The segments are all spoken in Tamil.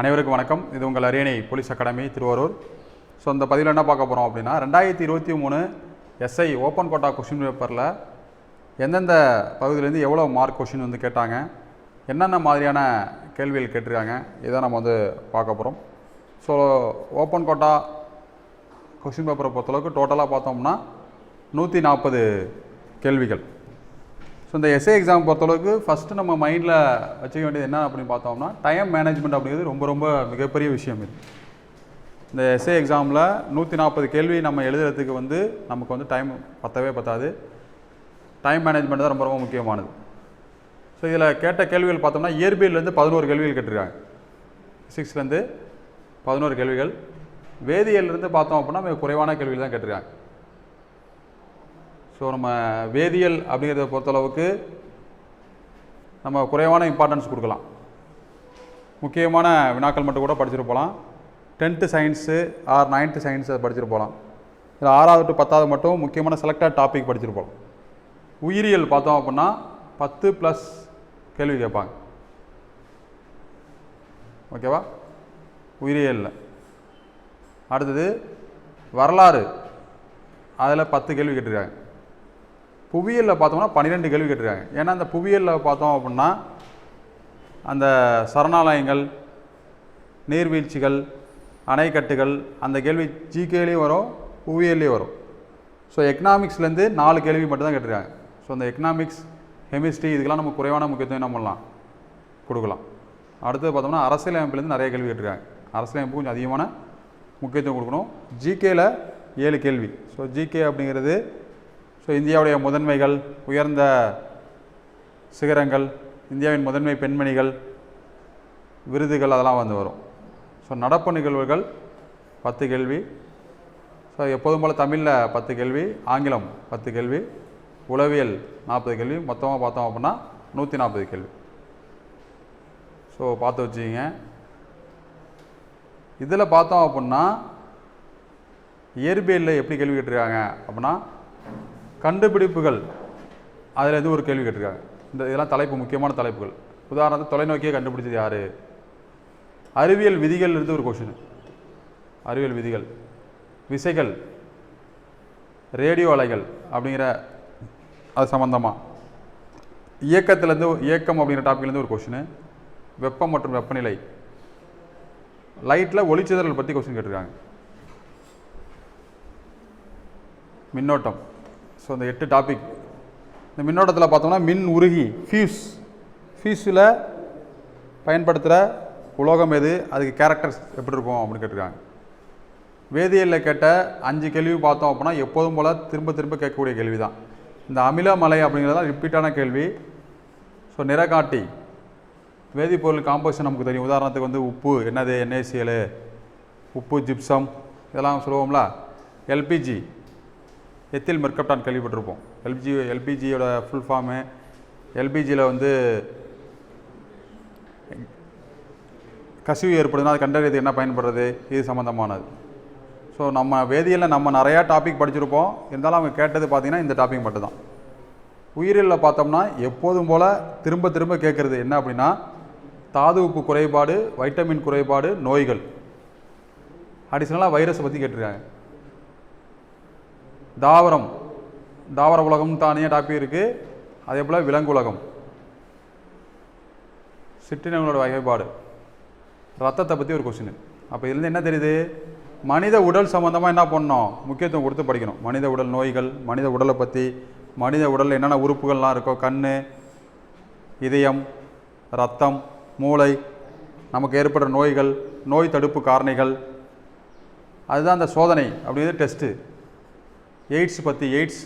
அனைவருக்கும் வணக்கம். இது உங்கள் அரியணை போலீஸ் அகாடமி திருவாரூர். ஸோ இந்த பதிவில் என்ன பார்க்க போகிறோம் அப்படின்னா ரெண்டாயிரத்தி இருபத்தி மூணு எஸ்ஐ ஓப்பன் கோட்டா கொஷின் பேப்பரில் எந்தெந்த பகுதியிலேருந்து எவ்வளோ மார்க் கொஷின் வந்து கேட்டாங்க என்னென்ன மாதிரியான கேள்விகள் கேட்டிருக்காங்க இதை நம்ம வந்து பார்க்க போகிறோம் ஸோ ஓப்பன் கோட்டா கொஷின் பேப்பரை பொறுத்தளவுக்கு டோட்டலாக பார்த்தோம்னா நூற்றி நாற்பது கேள்விகள். ஸோ இந்த எஸ்ஏ எக்ஸாம் பொறுத்தளவுக்கு ஃபஸ்ட்டு நம்ம மைண்டில் வச்சுக்க வேண்டியது என்ன அப்படின்னு பார்த்தோம்னா டைம் மேனேஜ்மெண்ட் அப்படிங்கிறது ரொம்ப ரொம்ப மிகப்பெரிய விஷயம் இது. இந்த எஸ்ஏ எக்ஸாமில் நூற்றி நாற்பது கேள்வி நம்ம எழுதுறதுக்கு வந்து நமக்கு வந்து டைம் பத்தவே பத்தாது. டைம் மேனேஜ்மெண்ட் தான் ரொம்ப ரொம்ப முக்கியமானது. ஸோ இதில் கேட்ட கேள்விகள் பார்த்தோம்னா இயற்பியல்லேருந்து பதினோரு கேள்விகள் கேட்டிருக்காங்க. சிக்ஸ்லேருந்து பதினோரு கேள்விகள். வேதியியல்லேருந்து பார்த்தோம் அப்படின்னா மிக குறைவான கேள்விகள் தான் கேட்டிருக்காங்க. ஸோ நம்ம வேதியியல் அப்படிங்கிறத பொறுத்தளவுக்கு நம்ம குறைவான இம்பார்ட்டன்ஸ் கொடுக்கலாம். முக்கியமான வினாக்கள் மட்டும் கூட படிச்சுட்டு போகலாம். Tenth science or ninth science அதை படிச்சுட்டு போகலாம். இதில் ஆறாவது டு பத்தாவது மட்டும் முக்கியமான செலக்டட் டாபிக் படிச்சுட்டு போகலாம். உயிரியல் பார்த்தோம் அப்படின்னா பத்து ப்ளஸ் கேள்வி கேட்பாங்க. ஓகேவா உயிரியலில். அடுத்தது வரலாறு. அதில் பத்து கேள்வி கேட்டிருக்காங்க. புவியியலில் பார்த்தோம்னா பன்னிரெண்டு கேள்வி கேட்டிருக்காங்க. ஏன்னா அந்த புவியியலில் பார்த்தோம் அப்படின்னா அந்த சரணாலயங்கள் நீர்வீழ்ச்சிகள் அணைக்கட்டுகள் அந்த கேள்வி ஜிகேலேயும் வரும் புவியியல்லையும் வரும். ஸோ எக்கனாமிக்ஸ்லேருந்து நாலு கேள்வி மட்டும்தான் கேட்டிருக்காங்க. ஸோ அந்த எக்கனாமிக்ஸ் கெமிஸ்ட்ரி இதுக்கெல்லாம் நம்ம குறைவான முக்கியத்துவம் என்ன பண்ணலாம்? கொடுக்கலாம். அடுத்து பார்த்தோம்னா அரசியலமைப்புலேருந்து நிறைய கேள்வி கேட்டிருக்காங்க. அரசியலமைப்பு கொஞ்சம் அதிகமான முக்கியத்துவம் கொடுக்கணும். ஜிகேயில் ஏழு கேள்வி. ஸோ ஜிகே அப்படிங்கிறது ஸோ இந்தியாவுடைய முதன்மைகள் உயர்ந்த சிகரங்கள் இந்தியாவின் முதன்மை பெண்மணிகள் விருதுகள் அதெல்லாம் வந்து வரும். ஸோ நடப்பு நிகழ்வுகள் பத்து கேள்வி. ஸோ எப்போதும் போல் தமிழில் பத்து கேள்வி ஆங்கிலம் பத்து கேள்வி உளவியல் நாற்பது கேள்வி மொத்தமாக பார்த்தோம் அப்படின்னா நூற்றி நாற்பது கேள்வி. ஸோ பார்த்து வச்சுக்கிங்க. இதில் பார்த்தோம் அப்படின்னா இயற்பியலில் எப்படி கேள்வி கேட்டிருக்காங்க அப்படின்னா கண்டுபிடிப்புகள். அதில் இது ஒரு கேள்வி கேட்டிருக்காங்க? இந்த இதெல்லாம் தலைப்பு முக்கியமான தலைப்புகள். உதாரணத்துக்கு தொலைநோக்கியை கண்டுபிடிச்சது யார்? அறிவியல் விதிகள் இருந்து ஒரு கொஷின் அறிவியல் விதிகள். விசைகள். ரேடியோ அலைகள் அப்படிங்கிற அது சம்மந்தமாக இயக்கத்துலேருந்து இயக்கம் அப்படிங்கிற டாப்பிக்லேருந்து ஒரு கொஷினு வெப்பம் மற்றும் வெப்பநிலை. லைட்டில் ஒளிச்சிதறல் பற்றி கொஸ்டின் கேட்டிருக்காங்க. மின்னோட்டம். ஸோ இந்த எட்டு டாபிக் இந்த மின்னோட்டத்தில் பார்த்தோம்னா மின் உருகி ஃபியூஸ் ஃபியூஸில் பயன்படுத்துகிற உலோகம் எது? அதுக்கு கேரக்டர்ஸ் எப்படி இருக்கும் அப்படின்னு கேட்டிருக்காங்க. வேதியியலில் கேட்ட அஞ்சு கேள்வி பார்த்தோம் அப்படின்னா எப்போதும் போல் திரும்ப திரும்ப கேட்கக்கூடிய கேள்வி தான் இந்த அமிலமலை தான் ரிப்பீட்டான கேள்வி. ஸோ நிறக்காட்டி வேதிப்பொருள் காம்போசிஷன் நமக்கு தெரியும். உதாரணத்துக்கு வந்து உப்பு. என்னது? என்ஏசிஎல் உப்பு ஜிப்சம் இதெல்லாம் சொல்லுவோம்ல. எல்பிஜி எத்தில் மெர்கப்டான் கேள்விப்பட்டிருப்போம். எல்பிஜி எல்பிஜியோட ஃபுல் ஃபார்மு எல்பிஜியில் வந்து கசிவு ஏற்படுதுன்னா அது கண்டறியது என்ன பயன்படுறது? இது சம்மந்தமானது ஸோ நம்ம வேதியியலில் நம்ம நிறையா டாபிக் படிச்சிருப்போம். இருந்தாலும் அவங்க கேட்டது பார்த்திங்கன்னா இந்த டாபிக் மட்டும்தான். உயிரியலில் பார்த்தோம்னா எப்போதும் போல் திரும்ப திரும்ப கேட்குறது என்ன அப்படின்னா தாது உப்பு குறைபாடு வைட்டமின் குறைபாடு நோய்கள். அடிஷ்னலாக வைரஸை பற்றி கேட்டிருக்காங்க. தாவரம். தாவர உலகம் தானியாக டாபிக் இருக்குது அதே போல் விலங்கு உலகம். சிற்றினங்களோட வகைப்பாடு. ரத்தத்தை பற்றி ஒரு கொஸ்டின் அப்போ இதுலேருந்து என்ன தெரியுது? மனித உடல் சம்மந்தமாக என்ன பண்ணணும்? முக்கியத்துவம் கொடுத்து படிக்கணும். மனித உடல் நோய்கள் மனித உடலை பற்றி மனித உடலில் என்னென்ன உறுப்புகள்லாம் இருக்கோ கண் இதயம் ரத்தம் மூளை நமக்கு ஏற்படுற நோய்கள் நோய் தடுப்பு காரணிகள். அதுதான் அந்த சோதனை. அப்படிங்கிறது டெஸ்ட்டு எய்ட்ஸ் பற்றி எய்ட்ஸ்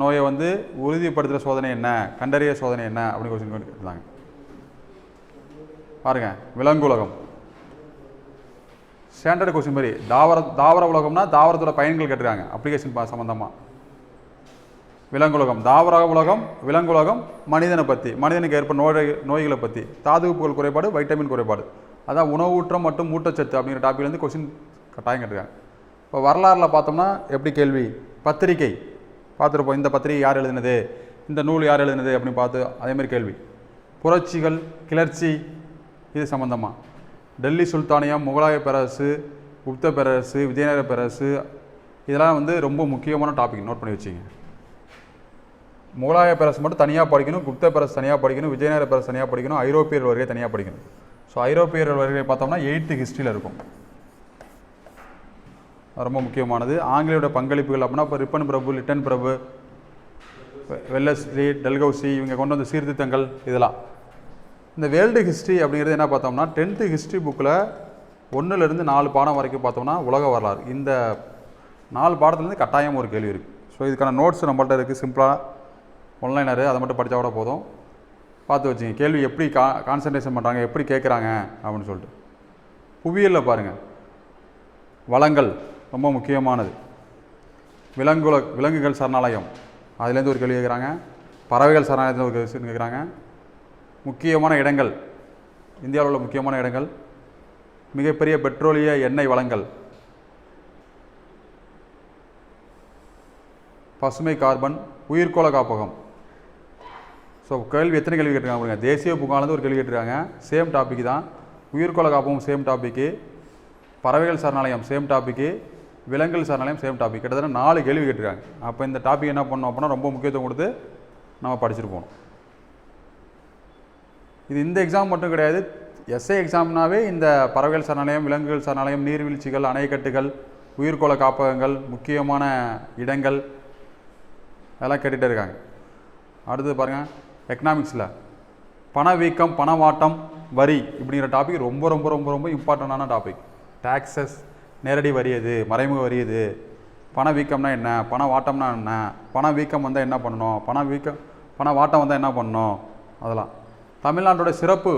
நோயை வந்து உறுதிப்படுத்துகிற சோதனை என்ன? கண்டறிய சோதனை என்ன? அப்படின்னு கொஸ்டின் கேட்டிருந்தாங்க. பாருங்க விலங்குலகம் ஸ்டாண்டர்ட் கொஸ்டின் மாதிரி தாவர தாவர உலகம்னா தாவரத்தோட பயன்கள் கேட்டிருக்காங்க. அப்ளிகேஷன் சம்மந்தமாக விலங்குலகம் தாவர உலகம் விலங்குலகம் மனிதனை பற்றி மனிதனுக்கு ஏற்ப நோய் நோய்களை பற்றி தாதுப்புகள் குறைபாடு வைட்டமின் குறைபாடு. அதான் உணவூற்றம் மற்றும் ஊட்டச்சத்து அப்படிங்கிற டாப்பிக்லேருந்து கொஸ்டின் கட்டாயம் கேட்டிருக்காங்க. இப்போ வரலாறில் பார்த்தோம்னா எப்படி கேள்வி? பத்திரிகை. பார்த்துருப்போம் இந்த பத்திரிகை யார் எழுதினது? இந்த நூல் யார் எழுதினது அப்படின்னு பார்த்து அதேமாதிரி கேள்வி. புரட்சிகள் கிளர்ச்சி இது சம்மந்தமாக டெல்லி சுல்தானியம் முகலாய பேரரசு குப்த பேரரசு விஜயநகர பேரரசு இதெல்லாம் வந்து ரொம்ப முக்கியமான டாபிக் நோட் பண்ணி வச்சிங்க. முகலாய பேரரசு மட்டும் தனியாக படிக்கணும் குப்த பேரரசு தனியாக படிக்கணும் விஜயநகர பேரரசு தனியாக படிக்கணும் ஐரோப்பியர் வருகை தனியாக படிக்கணும். ஸோ ஐரோப்பியர் வருகை பார்த்தோம்னா எயித்து ஹிஸ்ட்ரியில் இருக்கும். ரொம்ப முக்கியமானது. ஆங்கிலேயோட பங்களிப்புகள் அப்படின்னா இப்போ ரிப்பன் பிரபு லிட்டன் பிரபு வெல்லஸ்லி டெல்கௌசி இவங்க கொண்டு வந்த சீர்திருத்தங்கள் இதெல்லாம். இந்த வேர்ல்டு ஹிஸ்ட்ரி அப்படிங்கிறது என்ன பார்த்தோம்னா டென்த்து ஹிஸ்ட்ரி புக்கில் ஒன்றுலேருந்து நாலு பாடம் வரைக்கும் பார்த்தோம்னா உலக வரலாறு. இந்த நாலு பாடத்துலேருந்து கட்டாயம் ஒரு கேள்வி இருக்குது ஸோ இதுக்கான நோட்ஸ் நம்மள்ட்ட இருக்குது சிம்பிளாக ஒன்லைனர் அதை மட்டும் படித்தா கூட போதும். பார்த்து வச்சுங்க. கேள்வி எப்படி கா கான்சன்ட்ரேஷன் பண்ணுறாங்க எப்படி கேட்குறாங்க அப்படின்னு சொல்லிட்டு. புவியியலில் பாருங்கள் வளங்கள். ரொம்ப முக்கியமானது. விலங்குல விலங்குகள் சரணாலயம். அதுலேருந்து ஒரு கேள்வி கேட்குறாங்க பறவைகள் சரணாலயத்தில் ஒரு கேள்வி கேட்குறாங்க முக்கியமான இடங்கள். இந்தியாவில் உள்ள முக்கியமான இடங்கள். மிகப்பெரிய பெட்ரோலிய எண்ணெய் வளங்கள். பசுமை கார்பன் உயிர்கோள காப்பகம். ஸோ கேள்வி எத்தனை கேள்வி கேட்டிருக்காங்க தேசிய பூங்காலேருந்து ஒரு கேள்வி கேட்டிருக்காங்க. சேம் டாபிக் தான். உயிர்கோள காப்பகம் சேம் டாபிக்கு பறவைகள் சரணாலயம் சேம் டாபிக்கு விலங்குகள் சரணாலயம் சேம் டாபிக் கிட்டத்தட்ட நாலு கேள்வி கேட்டிருக்காங்க. அப்போ இந்த டாபிக் என்ன பண்ணோம் அப்படின்னா ரொம்ப முக்கியத்துவம் கொடுத்து நம்ம படிச்சுட்டு போகணும். இது இந்த எக்ஸாம் மட்டும் கிடையாது. எஸ்ஏ எக்ஸாம்னாவே இந்த பறவைகள் சரணாலயம் விலங்குகள் சரணாலயம் நீர்வீழ்ச்சிகள் அணைக்கட்டுகள் உயிர்கோள காப்பகங்கள் முக்கியமான இடங்கள் அதெல்லாம் கேட்டுகிட்டே இருக்காங்க. அடுத்தது பாருங்கள் எக்கனாமிக்ஸில் பணவீக்கம் பணவாட்டம் வரி இப்படிங்கிற டாபிக் ரொம்ப ரொம்ப ரொம்ப ரொம்ப இம்பார்ட்டண்டான டாபிக் டேக்ஸஸ் நேரடி வரி எது? மறைமுக வரி எது? பணவீக்கம்னா என்ன? பண வாட்டம்னா என்ன? பணவீக்கம் வந்தால் என்ன பண்ணணும்? பணவீக்கம் பண வாட்டம் வந்தால் என்ன பண்ணணும்? அதெல்லாம். தமிழ்நாட்டோட சிறப்பு.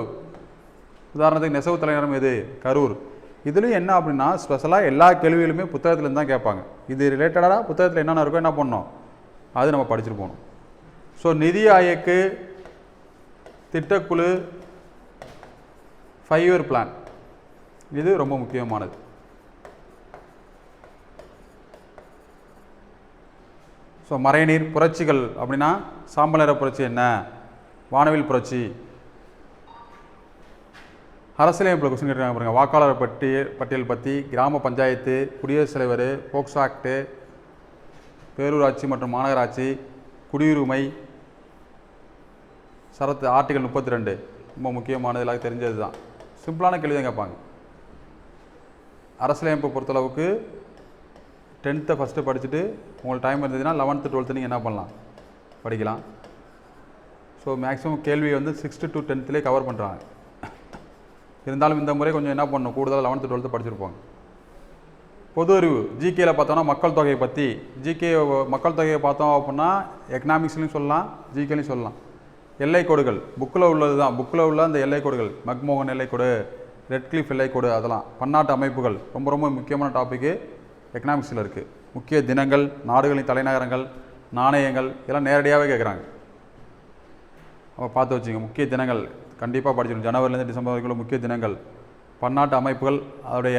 உதாரணத்துக்கு நெசவு தலைநகரம் எது? கரூர். இதுலேயும் என்ன அப்படின்னா ஸ்பெஷலாக எல்லா கேள்விகளுமே புத்தகத்துலேருந்து தான் கேட்பாங்க. இது ரிலேட்டடாக புத்தகத்தில் என்னென்ன இருக்கோ என்ன பண்ணோம் அது நம்ம படிச்சுட்டு போகணும். ஸோ நிதி ஆயக்கு திட்டக்குழு ஃபைவ் இயர் பிளான் இது ரொம்ப முக்கியமானது. ஸோ மறைநீர் புரட்சிகள் அப்படின்னா சாம்பல் நிற புரட்சி என்ன? வானவில் புரட்சி. அரசியலமைப்பில் கொஸ்டின் கேட்குறாங்க பாருங்க. வாக்காளர் பட்டியல் பட்டியல் பற்றி கிராம பஞ்சாயத்து குடியரசுத் தலைவர் போக்சோ ஆக்டு பேரூராட்சி மற்றும் மாநகராட்சி குடியுரிமை சரத்து ஆர்டிகல் முப்பத்தி ரெண்டு ரொம்ப முக்கியமானது எல்லாருக்கும் தெரிஞ்சது தான் சிம்பிளான கேள்வி தான் கேட்பாங்க. அரசியலமைப்பை பொறுத்தளவுக்கு டென்த்தை ஃபஸ்ட்டு படிச்சுட்டு உங்களுக்கு டைம் இருந்ததுன்னா லெவன்த்து டுவெல்த்து நீங்கள் என்ன பண்ணலாம்? படிக்கலாம். ஸோ மேக்ஸிமம் கேள்வி வந்து சிக்ஸ்த்து டு டென்த்துலேயே கவர் பண்ணுறாங்க இருந்தாலும் இந்த முறை கொஞ்சம் என்ன பண்ணணும்? கூடுதலாக லெவன்த்து டுவெல்த்து படிச்சிருப்பாங்க. பொது அறிவு. ஜிகேயில் பார்த்தோம்னா மக்கள் தொகையை பற்றி ஜிகே மக்கள் தொகையை பார்த்தோம் அப்படின்னா எக்கனாமிக்ஸ்லையும் சொல்லலாம் ஜிகேலையும் சொல்லலாம். எல்லை கோடுகள். புக்கில் உள்ளது தான். புக்கில் உள்ள அந்த எல்லை கோடுகள். மக்மோகன் எல்லைக்கோடு ரெட்கிளிஃப் எல்லைக்கோடு அதெல்லாம். பன்னாட்டு அமைப்புகள். ரொம்ப ரொம்ப முக்கியமான டாப்பிக்கு எக்கனாமிக்ஸில் இருக்குது முக்கிய தினங்கள் நாடுகளின் தலைநகரங்கள் நாணயங்கள் இதெல்லாம் நேரடியாகவே கேட்குறாங்க. அப்போ பார்த்து வச்சுங்க முக்கிய தினங்கள் கண்டிப்பாக படிச்சிடும் ஜனவரிலேருந்து டிசம்பர் வரைக்கும் முக்கிய தினங்கள். பன்னாட்டு அமைப்புகள் அதோடைய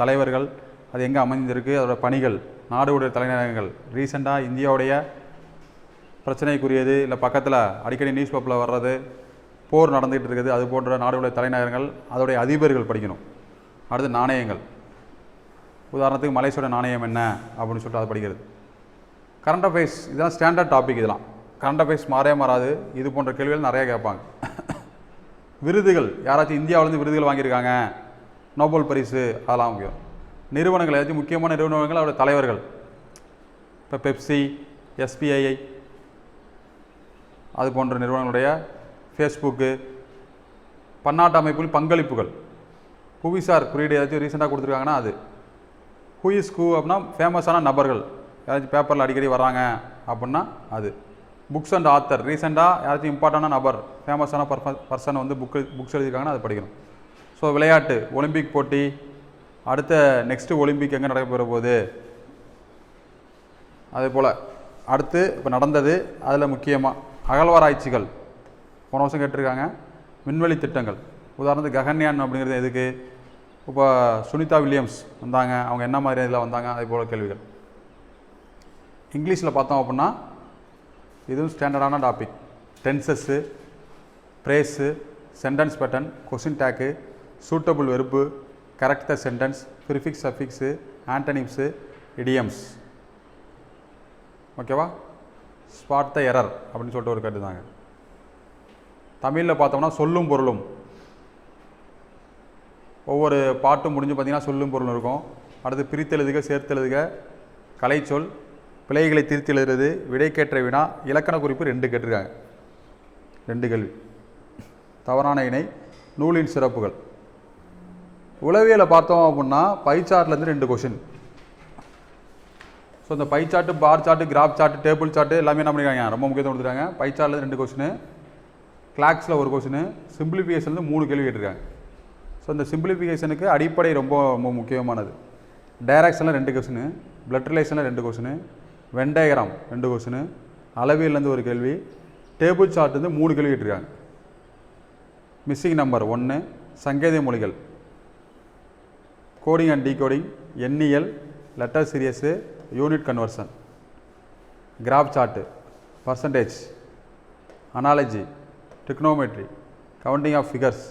தலைவர்கள் அது எங்கே அமைந்திருக்கு அதோட பணிகள் நாடுடைய தலைநகரங்கள். ரீசெண்டாக இந்தியாவுடைய பிரச்சனைக்குரியது இல்லை பக்கத்தில் அடிக்கடி நியூஸ் பேப்பரில் வர்றது போர் நடந்துகிட்டு இருக்குது அது போன்ற நாடுகளுடைய தலைநகரங்கள் அதோடைய அதிபர்கள் படிக்கணும். அடுத்து நாணயங்கள். உதாரணத்துக்கு மலேசியோட நாணயம் என்ன அப்படின்னு சொல்லிட்டு அதை படிக்கிறது. கரண்ட் அஃபேர்ஸ் இதெல்லாம் ஸ்டாண்டர்ட் டாபிக் இதெல்லாம். கரண்ட் அஃபேர்ஸ் மாறே மாறாது. இது போன்ற கேள்விகள் நிறையா கேட்பாங்க. விருதுகள் யாராச்சும் இந்தியாவிலேருந்து விருதுகள் வாங்கியிருக்காங்க. நோபல் பரிசு அதெல்லாம் முக்கியம் நிறுவனங்கள் ஏதாச்சும் முக்கியமான நிறுவனங்கள் அவருடைய தலைவர்கள். இப்போ பெப்சி எஸ்பிஐஐ அது போன்ற நிறுவனங்களுடைய ஃபேஸ்புக்கு பன்னாட்டு அமைப்புகள் பங்களிப்புகள். புவிசார் குறியீடு ஏதாச்சும் ரீசெண்டாக கொடுத்துருக்காங்கன்னா அது. ஹூ இஸ் ஹூ அப்படின்னா ஃபேமஸான நபர்கள். யாராச்சும் பேப்பரில் அடிக்கடி வராங்க அப்படின்னா அது. புக்ஸ் அண்ட் ஆத்தர் ரீசெண்டாக யாராச்சும் இம்பார்ட்டண்டான நபர் ஃபேமஸான பர்ஃப பர்சன் வந்து புக்கு புக்ஸ் எழுதியிருக்காங்கன்னா அது படிக்கணும். ஸோ விளையாட்டு. ஒலிம்பிக் போட்டி. அடுத்த நெக்ஸ்ட்டு ஒலிம்பிக் எங்கே நடைபெற போகுது? அதே போல். அடுத்து இப்போ நடந்தது அதில் முக்கியமாக அகழ்வாராய்ச்சிகள். போன வருஷம் கேட்டிருக்காங்க. விண்வெளி திட்டங்கள். உதாரணத்துக்கு ககன்யான் அப்படிங்கிறது எதுக்கு? இப்போ சுனிதா வில்லியம்ஸ் வந்தாங்க. அவங்க என்ன மாதிரி இதில் வந்தாங்க? அதே போல் கேள்விகள். இங்கிலீஷில் பார்த்தோம் அப்படின்னா இதுவும் ஸ்டாண்டர்டான topic tenses phrase sentence pattern question tag suitable வெறுப்பு correct the sentence prefix suffix antonyms idioms ஓகேவா ஸ்பாட் த எரர் அப்படின்னு சொல்லிட்டு ஒரு கருதுதாங்க தமிழில் பார்த்தோம்னா சொல்லும் பொருளும். ஒவ்வொரு பாட்டும் முடிஞ்சு பார்த்திங்கன்னா சொல்லும் பொருளும் இருக்கும். அடுத்து பிரித்தெழுதுக சேர்த்தெழுதுக கலைச்சொல் பிழைகளை திருத்தி எழுதுறது விடைக்கேற்ற வினா இலக்கண குறிப்பு ரெண்டு கேட்டிருக்காங்க. ரெண்டு கேள்வி. தவறான இணை நூலின் சிறப்புகள். உளவியலை பார்த்தோம் அப்படின்னா பைச்சார்ட்லேருந்து ரெண்டு கொஷின் ஸோ இந்த pie chart bar chart graph chart table chart எல்லாமே என்ன பண்ணிருக்காங்க? ரொம்ப முக்கியத்துவம் கொடுத்துருக்காங்க. பை சார்ட்லேருந்து ரெண்டு கொஷினு கிளாக்ஸில் ஒரு கொஷினு சிம்பிளிஃபிகேஷன்லேருந்து மூணு கேள்வி கேட்டிருக்காங்க. ஸோ இந்த சிம்பிளிஃபிகேஷனுக்கு அடிப்படை ரொம்ப ரொம்ப முக்கியமானது. டைரக்ஷனில் ரெண்டு கொஷினு பிளட் ரிலேஷனில் ரெண்டு கொஷினு வெண்டயகிராம் ரெண்டு கொஷினு அளவியல்லேருந்து ஒரு கேள்வி டேபிள் சார்ட்லேருந்து மூணு கேள்வி கேட்டிருக்காங்க. மிஸ்ஸிங் நம்பர் ஒன்று சங்கேத மொழிகள். கோடிங் அண்ட் டீகோடிங் எண்ணியல் letter series unit conversion graph chart percentage analogy technometry counting of figures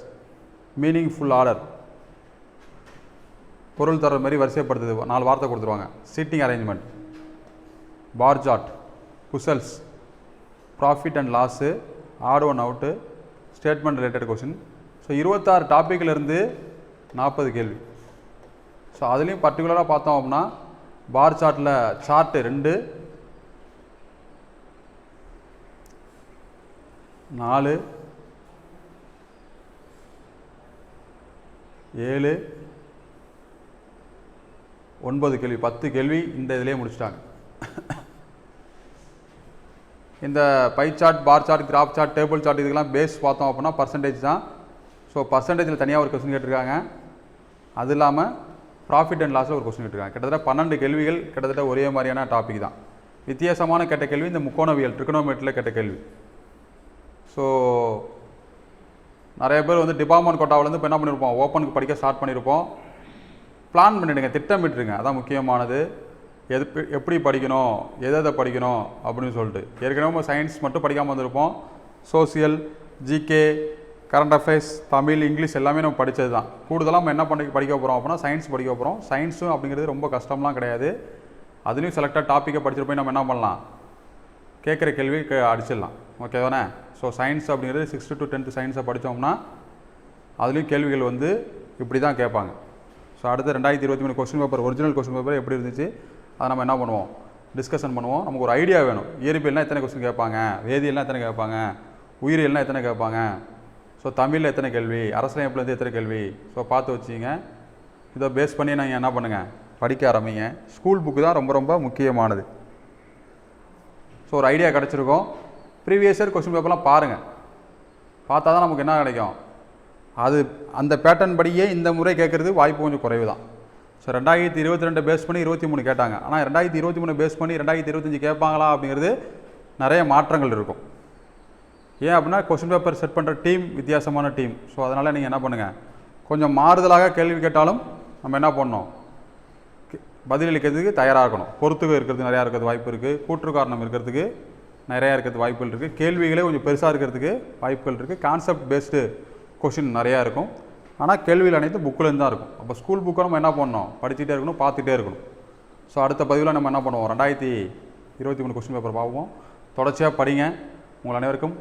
meaningful order பொருள் தர மாதிரி வரிசைப்படுத்துது. நாலு வார்த்தை கொடுத்துருவாங்க. Seating arrangement bar chart puzzles profit and loss odd one out statement related question so இருபத்தாறு டாப்பிக்லேருந்து நாற்பது கேள்வி. ஸோ அதுலேயும் பர்டிகுலராக பார்த்தோம் அப்படின்னா பார் சார்ட்டில் சார்ட்டு ரெண்டு நாலு ஏழு. ஒன்பது கேள்வி பத்து கேள்வி இந்த இதிலே முடிச்சிட்டாங்க. இந்த pie chart bar chart graph chart table chart இதுக்கெல்லாம் பேஸ் பார்த்தோம் அப்படின்னா பர்சன்டேஜ் தான். ஸோ பர்சன்டேஜில் தனியாக ஒரு கொஸ்டின் கேட்டிருக்காங்க. அது இல்லாமல் ப்ராஃபிட் அண்ட் லாஸில் ஒரு கொஸ்டின் கேட்டிருக்காங்க. கிட்டத்தட்ட பன்னெண்டு கேள்விகள் கிட்டத்தட்ட ஒரே மாதிரியான டாபிக் தான். வித்தியாசமான கேட்ட கேள்வி இந்த முக்கோணவியல் ட்ரிகனோமெட்ரியில் கேட்ட கேள்வி. ஸோ நிறைய பேர் வந்து டிபார்ட்மெண்ட் கோட்டாவிலேருந்து இப்போ என்ன பண்ணியிருப்போம் ஓப்பனுக்கு படிக்க ஸ்டார்ட் பண்ணியிருப்போம் பிளான் பண்ணிடுங்க திட்டமிட்டுருங்க அதான் முக்கியமானது. எது எப்படி படிக்கணும்? எதை எதை படிக்கணும்? அப்படின்னு சொல்லிட்டு. ஏற்கனவே நம்ம சயின்ஸ் மட்டும் படிக்காமல் வந்திருப்போம். Social GK current affairs Tamil English எல்லாமே நம்ம படித்தது தான் கூடுதலாக நம்ம என்ன பண்ணி படிக்க போகிறோம் அப்படின்னா சயின்ஸ் படிக்க போகிறோம் சயின்ஸும் அப்படிங்கிறது ரொம்ப கஷ்டம்லாம் கிடையாது. அதுலேயும் செலக்டாக டாப்பிக்கை படிச்சுட்டு போய் நம்ம என்ன பண்ணலாம்? கேட்குற கேள்வி கே அடிச்சிடலாம். ஓகே தானே? ஸோ சயின்ஸ் அப்படிங்கிறது சிக்ஸ்த்து டு டென்த்து சயின்ஸை படித்தோம்னா அதுலேயும் கேள்விகள் வந்து இப்படி தான் கேட்பாங்க. ஸோ அடுத்து ரெண்டாயிரத்தி இருபத்தி மூணு question paper original question paper எப்படி இருந்துச்சு? அதை நம்ம என்ன பண்ணுவோம்? டிஸ்கஷன் பண்ணுவோம். நமக்கு ஒரு ஐடியா வேணும். இயற்பியல்னால் எத்தனை கொஸ்டின் கேட்பாங்க? வேதியியல்னா எத்தனை கேட்பாங்க? உயிரியல்னால் எத்தனை கேட்பாங்க? ஸோ தமிழில் எத்தனை கேள்வி? அரசியலமைப்புலேருந்து எத்தனை கேள்வி? ஸோ பார்த்து வச்சிங்க இதை பேஸ் பண்ணி நீங்கள் என்ன பண்ணுங்கள் படிக்க ஆரம்பிங்க. ஸ்கூல் புக்கு தான் ரொம்ப ரொம்ப முக்கியமானது. ஸோ ஒரு ஐடியா கிடச்சிருக்கோம். ப்ரீவியஸ் இயர் கொஸ்டின் பேப்பர்லாம் பாருங்கள் பார்த்தா தான் நமக்கு என்ன கிடைக்கும்? அது அந்த பேட்டர்ன் படியே இந்த முறை கேட்குறது வாய்ப்பு கொஞ்சம் குறைவு தான் ஸோ ரெண்டாயிரத்தி இருபத்தி ரெண்டு பேஸ் பண்ணி இருபத்தி மூணு கேட்டாங்க. ஆனால் ரெண்டாயிரத்தி இருபத்தி மூணு பேஸ் பண்ணி ரெண்டாயிரத்தி இருபத்தஞ்சி கேட்பாங்களா அப்படிங்கிறது நிறைய மாற்றங்கள் இருக்கும். ஏன் அப்படின்னா கொஸ்டின் பேப்பர் செட் பண்ணுற டீம் வித்தியாசமான டீம் ஸோ அதனால் நீங்கள் என்ன பண்ணுங்கள் கொஞ்சம் மாறுதலாக கேள்வி கேட்டாலும் நம்ம என்ன பண்ணோம் பதிலளிக்கிறதுக்கு தயாராக இருக்கணும். பொறுத்துக இருக்கிறது நிறையா இருக்கிறது வாய்ப்பு இருக்குது கூற்று காரணம் இருக்கிறதுக்கு நிறையா இருக்கிறது வாய்ப்புகள் இருக்குது கேள்விகளே கொஞ்சம் பெருசாக இருக்கிறதுக்கு வாய்ப்புகள் இருக்குது கான்செப்ட் பேஸ்டு கொஷின் நிறையா இருக்கும். ஆனால் கேள்விகள் அனைத்து புக்கிலேருந்து தான் இருக்கும். அப்போ ஸ்கூல் புக்கை நம்ம என்ன பண்ணணும்? படிச்சுட்டே இருக்கணும் பார்த்துட்டே இருக்கணும். ஸோ அடுத்த பதிவில் நம்ம என்ன பண்ணுவோம்? ரெண்டாயிரத்தி இருபத்தி மூணு கொஸ்டின் பேப்பர் பார்ப்போம். தொடர்ச்சியாக படிங்க. உங்கள் அனைவருக்கும்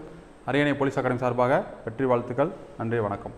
அரியணை போலீஸ் அகாடமி சார்பாக வெற்றி வாழ்த்துக்கள். நன்றி வணக்கம்.